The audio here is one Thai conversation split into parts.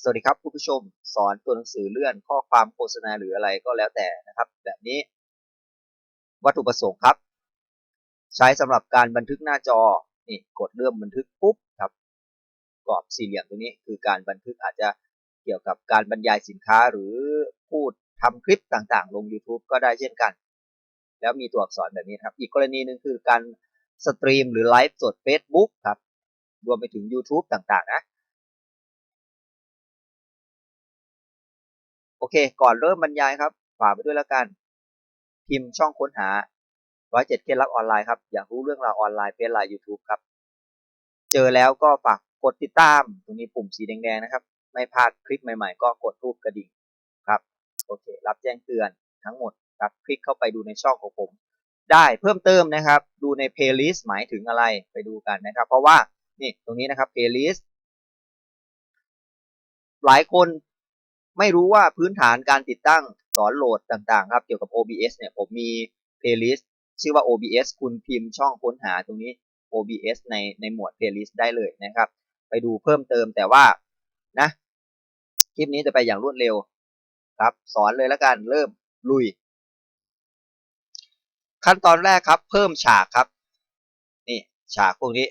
สวัสดีครับคุณผู้ชม สอนตัวหนังสือเลื่อนข้อความโฆษณาหรืออะไรก็แล้วแต่นะครับ แบบนี้ วัตถุประสงค์ครับ ใช้สำหรับการบันทึกหน้าจอนี่กดเริ่มบันทึกปุ๊บครับกรอบสี่เหลี่ยมตรงนี้คือการบันทึกอาจจะเกี่ยวกับการบรรยายสินค้าหรือพูดทำคลิปต่างๆ ลง YouTube ก็ได้เช่นกัน แล้วมีตัวอักษรแบบนี้ครับ อีกกรณีหนึ่งคือการสตรีมหรือไลฟ์สด Facebook ครับรวมไปถึง YouTube ต่างๆ นะ โอเค ก่อนเริ่มบรรยายครับ ฝากไปด้วยแล้วกัน พิมพ์ช่องค้นหา107เคล็ดลับออนไลน์ครับ อยากรู้เรื่องราวออนไลน์เฟซไลน์ YouTube ครับ เจอแล้วก็ฝากกดติดตาม ตรงนี้ปุ่มสีแดงๆนะครับ ไม่พลาดคลิปใหม่ๆ ก็กดรูปกระดิ่งครับ โอเค รับแจ้งเตือนทั้งหมดครับ คลิกเข้าไปดูในช่องของผม ได้เพิ่มเติมนะครับ ดูใน playlist หมายถึงอะไร ไปดูกันนะครับ เพราะว่า นี่ ตรงนี้นะครับ playlist หลายคน ไม่รู้ว่าพื้นฐานการติดตั้งสอนโหลดต่างๆ ครับ เกี่ยวกับ OBS เนี่ยผมมี playlist ชื่อว่า OBS คุณพิมพ์ช่องค้นหาตรงนี้ OBS ในในหมวด playlist ได้เลยนะครับ ไปดูเพิ่มเติมแต่ว่านะคลิปนี้จะไปอย่างรวดเร็วครับ สอนเลยแล้วกันเริ่มลุย ขั้นตอนแรกครับ เพิ่มฉากครับ นี่ฉากพวกนี้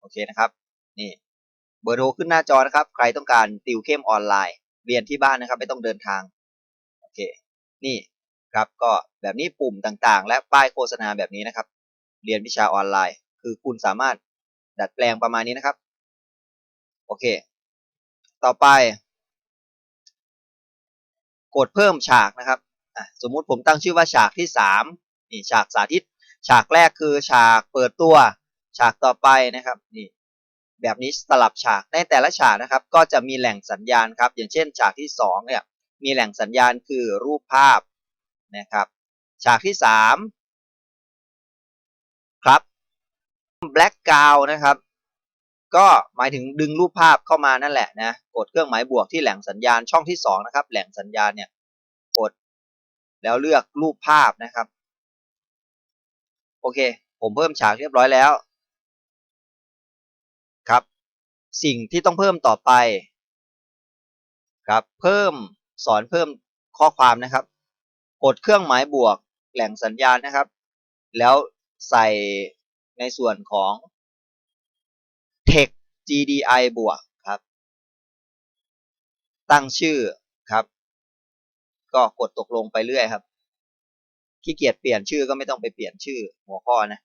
โอเคนะครับ นี่เบอร์โทรขึ้นหน้าจอนะครับ ใครต้องการติวเข้มออนไลน์ เรียนที่บ้านนะครับ ไม่ต้องเดินทาง โอเค นี่ครับ ก็แบบนี้ปุ่มต่างๆ และป้ายโฆษณาแบบนี้นะครับ เรียนวิชาออนไลน์ คือคุณสามารถดัดแปลงประมาณนี้นะครับ โอเค ต่อไป กดเพิ่มฉากนะครับสมมุติผมตั้งชื่อว่าฉากที่สามนี่ฉากสาธิต ฉากแรกคือฉากเปิดตัว ฉากต่อไปนะครับ นี่ แบบนี้สลับฉากในแต่ละฉากนะครับก็จะมีแหล่งสัญญาณครับ อย่างเช่น ฉากที่สองเนี่ยมีแหล่งสัญญาณคือรูปภาพนะครับ ฉากที่สามครับ background นะครับ ก็หมายถึงดึงรูปภาพเข้ามานั่นแหละนะกดเครื่องหมายบวกที่แหล่งสัญญาณช่องที่สองนะครับแหล่งสัญญาณเนี่ยกดแล้วเลือกรูปภาพนะครับ โอเค ผมเพิ่มฉากเรียบร้อยแล้ว สิ่งที่ต้องเพิ่มต่อไปครับเพิ่มสอนเพิ่มข้อความนะครับ กดเครื่องหมายบวกแหล่งสัญญาณนะครับ แล้วใส่ในส่วนของ text gdi บวกครับ ตั้งชื่อครับ ก็กดตกลงไปเรื่อยครับขี้เกียจเปลี่ยนชื่อก็ไม่ต้องไปเปลี่ยนชื่อหัวข้อนะ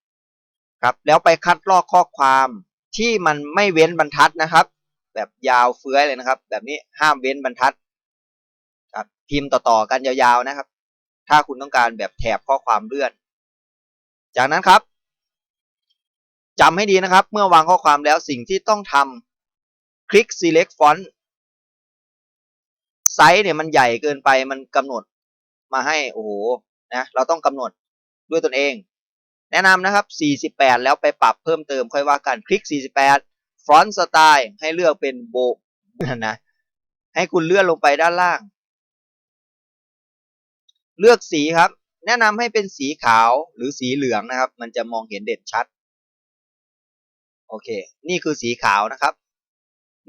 ครับ แล้วไปคัดลอกข้อความ ที่มันไม่เว้นบรรทัดนะครับ แบบยาวเฟื้อยเลยนะครับ แบบนี้ห้ามเว้นบรรทัดครับพิมพ์ต่อๆกันยาวๆนะครับ ถ้าคุณต้องการแบบแถบข้อความเลื่อน จากนั้นครับจำให้ดีนะครับ เมื่อวางข้อความแล้วสิ่งที่ต้องทำคลิก select font ไซส์เนี่ยมันใหญ่เกินไปมันกำหนดมาให้โอ้โหนะเราต้องกำหนดด้วยตนเอง แนะนำนะครับ 48 แล้วไปปรับเพิ่มเติมค่อยว่ากันคลิก 48 font style ให้เลือกเป็นโบนะให้คุณเลื่อนลงไปด้านล่าง เลือกสีครับ แนะนำให้เป็นสีขาวหรือสีเหลืองนะครับ มันจะมองเห็นเด่นชัด โอเค นี่คือสีขาวนะครับ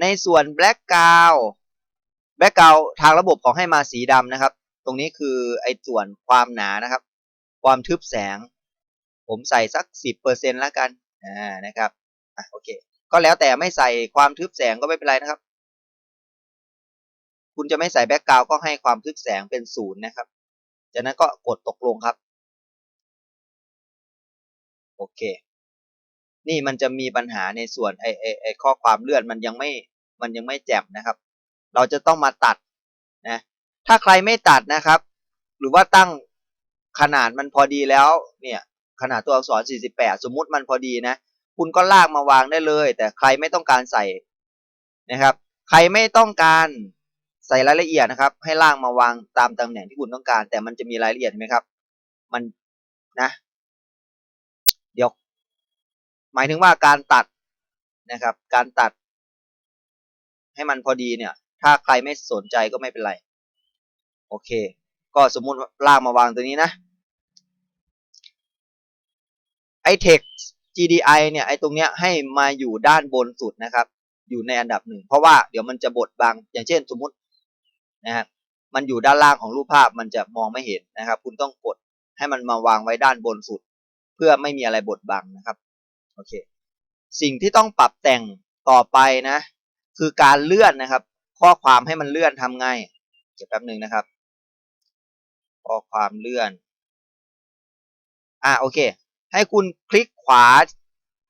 ในส่วน background background ทางระบบของให้มาสีดำนะครับ ตรงนี้คือไอ้ส่วนความหนานะครับ ความทึบแสง ผมใส่สักสิบเปอร์เซ็นแล้วกันอ่านะครับอะโอเค ก็แล้วแต่ไม่ใส่ความทึบแสงก็ไม่เป็นไรนะครับ คุณจะไม่ใส่แบ็กกราวก็ให้ความทึบแสงเป็นศูนย์นะครับ จากนั้นก็กดตกลงครับ โอเค นี่มันจะมีปัญหาในส่วนไอไอไอข้อความเลื่อนมันยังไม่มันยังไม่แจ่มนะครับ เราจะต้องมาตัดนะถ้าใครไม่ตัดนะครับ หรือว่าตั้งขนาดมันพอดีแล้วเนี่ย ขนาดตัวอักษร 48 สมมุติมันพอดีนะ คุณก็ลากมาวางได้เลย แต่ใครไม่ต้องการใส่นะครับ ใครไม่ต้องการใส่รายละเอียดนะครับ ให้ลากมาวางตามตำแหน่งที่คุณต้องการ แต่มันจะมีรายละเอียดไหมครับ มันนะ เดี๋ยว หมายถึงว่าการตัดนะครับ การตัด ให้มันพอดีเนี่ย ถ้าใครไม่สนใจก็ไม่เป็นไร โอเค ก็สมมุติลากมาวางตัวนี้นะ ไอ text GDI เนี่ยไอตรงเนี้ยให้มาอยู่ด้านบนสุดนะครับ อยู่ในอันดับหนึ่งเพราะว่าเดี๋ยวมันจะบดบังอย่างเช่นสมมตินะฮะมันอยู่ด้านล่างของรูปภาพมันจะมองไม่เห็นนะครับ คุณต้องกดให้มันมาวางไว้ด้านบนสุด เพื่อไม่มีอะไรบดบังนะครับโอเคสิ่งที่ต้องปรับแต่งต่อไปนะ คือการเลื่อนนะครับ ข้อความให้มันเลื่อนทำไงเดี๋ยวแป๊บหนึ่งนะครับ ข้อความเลื่อนอ่าโอเค ให้คุณคลิกขวา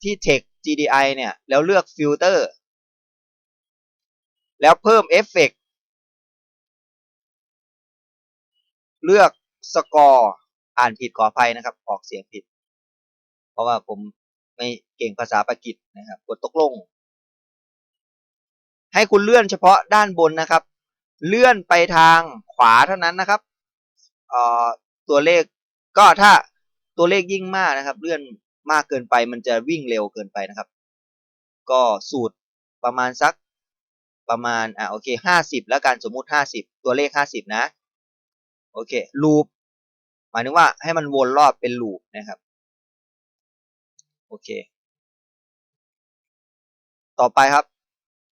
ที่ text GDI เนี่ย แล้วเลือกฟิลเตอร์ แล้วเพิ่มเอฟเฟกเลือกสกอร์อ่านผิดขออภัยนะครับ ออกเสียงผิด เพราะว่าผมไม่เก่งภาษาปากีสนะครับ กดตกลง ให้คุณเลื่อนเฉพาะด้านบนนะครับ เลื่อนไปทางขวาเท่านั้นนะครับออตัวเลขก็ถ้า ตัวเลขยิ่งมากนะครับ เลื่อนมากเกินไปมันจะวิ่งเร็วเกินไปนะครับ ก็สูตรประมาณสักประมาณอ่าโอเคห้าสิบแล้วกันสมมุติห้าสิบตัวเลขห้าสิบนะโอเคลูปหมายถึงว่าให้มันวนรอบเป็นลูปนะครับโอเค ต่อไปครับ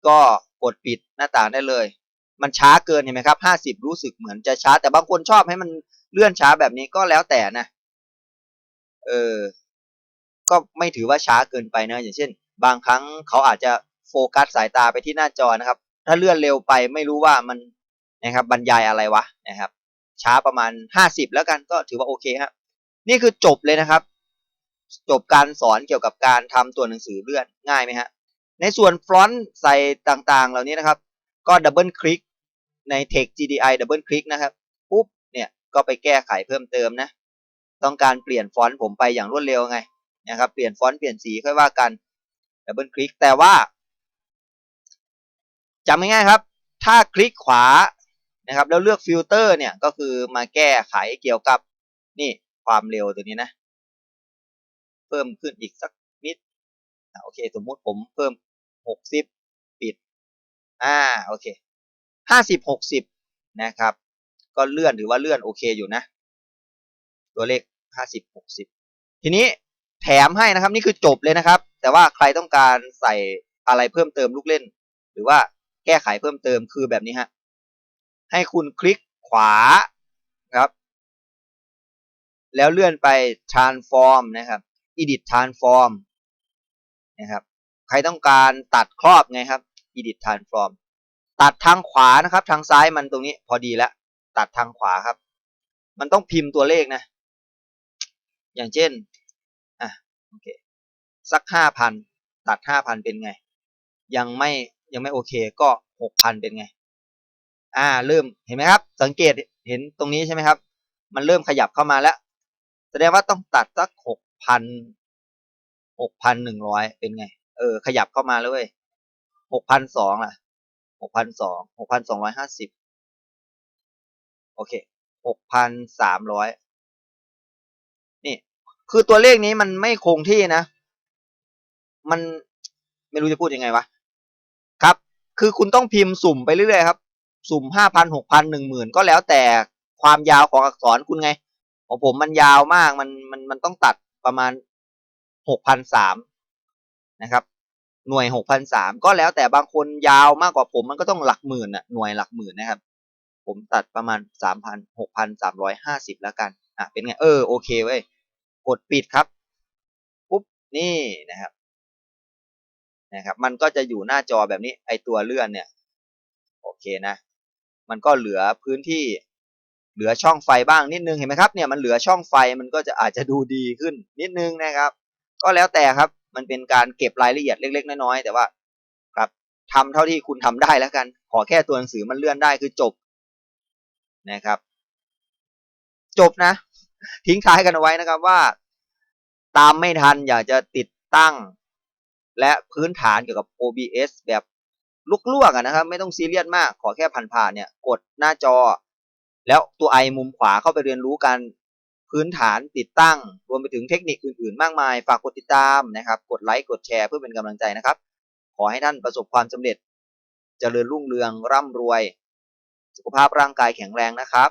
ก็กดปิดหน้าต่างได้เลย มันช้าเกินเห็นไหมครับห้าสิบรู้สึกเหมือนจะช้า แต่บางคนชอบให้มันเลื่อนช้าแบบนี้ก็แล้วแต่นะ เออ ก็ไม่ถือว่าช้าเกินไปนะ อย่างเช่น บางครั้งเขาอาจจะโฟกัสสายตาไปที่หน้าจอนะครับ ถ้าเลื่อนเร็วไปไม่รู้ว่ามันนะครับ บรรยายอะไรวะนะครับ ช้าประมาณห้าสิบแล้วกันก็ถือว่าโอเคครับนี่คือจบเลยนะครับ จบการสอนเกี่ยวกับการทำตัวหนังสือเลื่อนง่ายไหมฮะในส่วนฟอนต์ใส่ต่างๆ เหล่านี้นะครับ ก็ดับเบิลคลิกใน text GDI ดับเบิลคลิกนะครับปุ๊บเนี่ยก็ไปแก้ไขเพิ่มเติมนะ ต้องการเปลี่ยนฟอนต์ผมไปอย่างรวดเร็วไงนะครับเปลี่ยนฟอนต์เปลี่ยนสีค่อยว่ากันดับเบิลคลิกแต่ว่าจำง่ายๆครับ ถ้าคลิกขวานะครับแล้วเลือกฟิลเตอร์เนี่ยก็คือมาแก้ไขเกี่ยวกับนี่ความเร็วตัวนี้นะ เพิ่มขึ้นอีกสักนิดโอเค สมมุติผมเพิ่มหกสิบปิดอ่าโอเคห้าสิบหกสิบนะครับ ก็เลื่อนถือว่าเลื่อนโอเคอยู่นะ ตัวเลขห้าสิบหกสิบทีนี้แถมให้นะครับนี่คือจบเลยนะครับ แต่ว่าใครต้องการใส่อะไรเพิ่มเติมลูกเล่น หรือว่าแก้ไขเพิ่มเติมคือแบบนี้ฮะให้คุณคลิกขวาครับ แล้วเลื่อนไป transform นะครับ edit transform นะครับ ใครต้องการตัดครอบไงครับ edit transform ตัดทางขวานะครับ ทางซ้ายมันตรงนี้พอดีแล้ว ตัดทางขวาครับ มันต้องพิมพ์ตัวเลขนะ อย่างเช่นอะโอเคสักห้าพันตัดห้าพันเป็นไง ยังไม่ยังไม่โอเคก็หกพันเป็นไง อ่าเริ่มเห็นไหมครับ สังเกตเห็นตรงนี้ใช่ไหมครับ มันเริ่มขยับเข้ามาแล้ว แสดงว่าต้องตัดสักหกพันหกพันหนึ่งร้อยเป็นไง เออ ขยับเข้ามาแล้วเว้ยหกพันสองล่ะหกพันสองหกพันสองร้อยห้าสิบโอเคหกพันสามร้อย คือตัวเลขนี้มันไม่คงที่นะ มันไม่รู้จะพูดยังไงวะ ครับ คือคุณต้องพิมพ์สุ่มไปเรื่อยๆครับ สุ่มห้าพันหกพันหนึ่งหมื่นก็แล้วแต่ความยาวของอักษรคุณไง ของผมมันยาวมากมันมันมันต้องตัดประมาณหกพันสามนะครับ หน่วยหกพันสามก็แล้วแต่บางคนยาวมากกว่าผมมันก็ต้องหลักหมื่นอะหน่วยหลักหมื่นนะครับ ผมตัดประมาณสามพันหกพันสามร้อยห้าสิบแล้วกัน อะเป็นไง เออโอเคเว้ย กดปิดครับ ปุ๊บนี่นะครับ นะครับ มันก็จะอยู่หน้าจอแบบนี้ ไอตัวเลื่อนเนี่ย โอเคนะ มันก็เหลือพื้นที่ เหลือช่องไฟบ้างนิดนึงเห็นไหมครับ เนี่ยมันเหลือช่องไฟมันก็จะอาจจะดูดีขึ้นนิดนึงนะครับ ก็แล้วแต่ครับ มันเป็นการเก็บรายละเอียดเล็ก ๆ น้อยๆแต่ว่าครับทำเท่าที่คุณทำได้แล้วกัน ขอแค่ตัวหนังสือมันเลื่อนได้คือจบนะครับ จบนะ ทิ้งท้ายกันเอาไว้นะครับว่า ตามไม่ทันอยากจะติดตั้ง และพื้นฐานเกี่ยวกับ OBS แบบลุกๆนะครับ ไม่ต้องซีเรียสมากขอแค่ผ่านๆเนี่ยกดหน้าจอ แล้วตัวไอมุมขวาเข้าไปเรียนรู้กันพื้นฐานติดตั้ง รวมไปถึงเทคนิคอื่นๆ มากมาย ฝากกดติดตามนะครับ กดไลค์กดแชร์เพื่อเป็นกำลังใจนะครับ ขอให้ท่านประสบความสำเร็จเจริญรุ่งเรืองร่ำรวย สุขภาพร่างกายแข็งแรงนะครับ